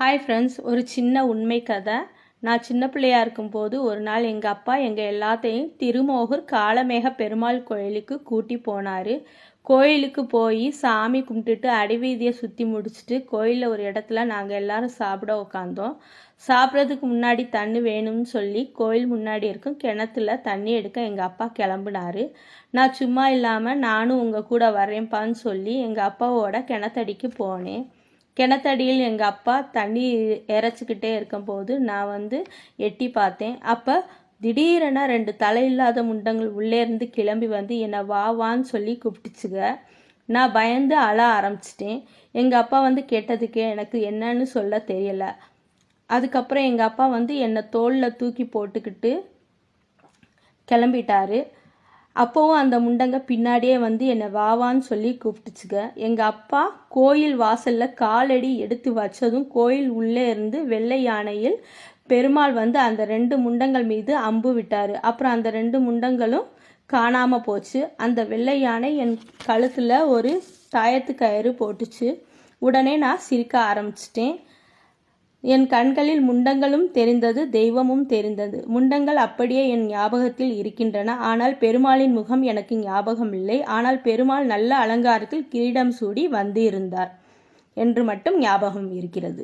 Hi friends ஒரு சின்ன உண்மை கதை. நான் சின்ன பிள்ளையா இருக்கும்போது ஒரு நாள் எங்கள் அப்பா எங்கள் எல்லாத்தையும் திருமோகூர் காளமேக பெருமாள் கோயிலுக்கு கூட்டி போனார். கோயிலுக்கு போய் சாமி கும்பிட்டுட்டு அடிவீதியை சுற்றி முடிச்சுட்டு கோயிலில் ஒரு இடத்துல நாங்கள் எல்லாரும் சாப்பிட உட்காந்தோம் சாப்பிட்றதுக்கு முன்னாடி தண்ணி வேணும்னு சொல்லி கோயில் முன்னாடி இருக்கும் கிணத்துல தண்ணி எடுக்க எங்கள் அப்பா கிளம்புனாரு. நான் சும்மா இல்லாமல் நானும் உங்கள் கூட வரேன்ப்பான்னு சொல்லி எங்கள் அப்பாவோட கிணத்தடிக்கு போனேன். கிணத்தடியில் எங்கள் அப்பா தண்ணி இறைச்சிக்கிட்டே இருக்கும்போது நான் வந்து எட்டி பார்த்தேன். அப்போ திடீரென ரெண்டு தலையில்லாத முண்டங்கள் உள்ளே இருந்து கிளம்பி வந்து என்னை வா வான்னு சொல்லி கூப்பிட்டுச்சுங்க. நான் பயந்து அழ ஆரம்பிச்சிட்டேன். எங்கள் அப்பா வந்து கேட்டதுக்கே எனக்கு என்னன்னு சொல்ல தெரியலை. அதுக்கப்புறம் எங்கள் அப்பா வந்து என்னை தோளில் தூக்கி போட்டுக்கிட்டு கிளம்பிட்டாரு. அப்போவும் அந்த முண்டங்க பின்னாடியே வந்து என்னை வாவான்னு சொல்லி கூப்பிட்டுச்சுங்க. எங்கள் அப்பா கோயில் வாசலில் காலடி எடுத்து வச்சதும் கோயில் உள்ளே இருந்து வெள்ளை யானையில் பெருமாள் வந்து அந்த ரெண்டு முண்டங்கள் மீது அம்பு விட்டார். அப்புறம் அந்த ரெண்டு முண்டங்களும் காணாமல் போச்சு. அந்த வெள்ளை யானை என் கழுத்தில் ஒரு தாயத்து கயிறு போட்டுச்சு. உடனே நான் சிரிக்க ஆரம்பிச்சிட்டேன். என் கண்களில் முண்டங்களும் தெரிந்தது தெய்வமும் தெரிந்தது. முண்டங்கள் அப்படியே என் ஞாபகத்தில் இருக்கின்றன. ஆனால் பெருமாளின் முகம் எனக்கு ஞாபகம் இல்லை ஆனால் பெருமாள் நல்ல அலங்காரத்தில் கிரீடம் சூடி வந்து இருந்தார் என்று மட்டும் ஞாபகம் இருக்கிறது.